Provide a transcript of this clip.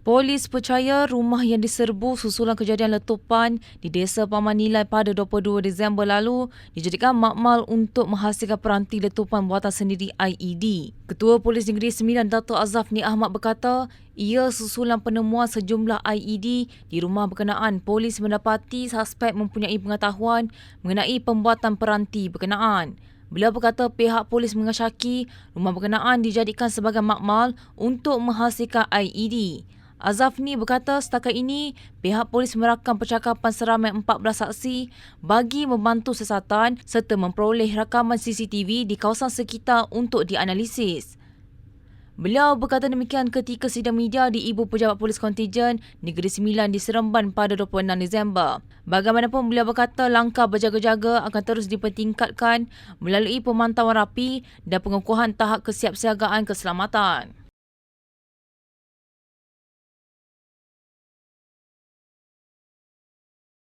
Polis percaya rumah yang diserbu susulan kejadian letupan di Desa Paman Nilai pada 22 Disember lalu dijadikan makmal untuk menghasilkan peranti letupan buatan sendiri IED. Ketua Polis Negeri Sembilan Dato' Azafni Ahmad berkata, ia susulan penemuan sejumlah IED di rumah berkenaan. Polis mendapati suspek mempunyai pengetahuan mengenai pembuatan peranti berkenaan. Beliau berkata pihak polis mengasyaki rumah berkenaan dijadikan sebagai makmal untuk menghasilkan IED. Azafni berkata setakat ini pihak polis merakam percakapan seramai 14 saksi bagi membantu siasatan serta memperoleh rakaman CCTV di kawasan sekitar untuk dianalisis. Beliau berkata demikian ketika sidang media di Ibu Pejabat Polis Kontijen Negeri Sembilan di Seremban pada 26 Disember. Bagaimanapun beliau berkata langkah berjaga-jaga akan terus dipertingkatkan melalui pemantauan rapi dan pengukuhan tahap kesiapsiagaan keselamatan.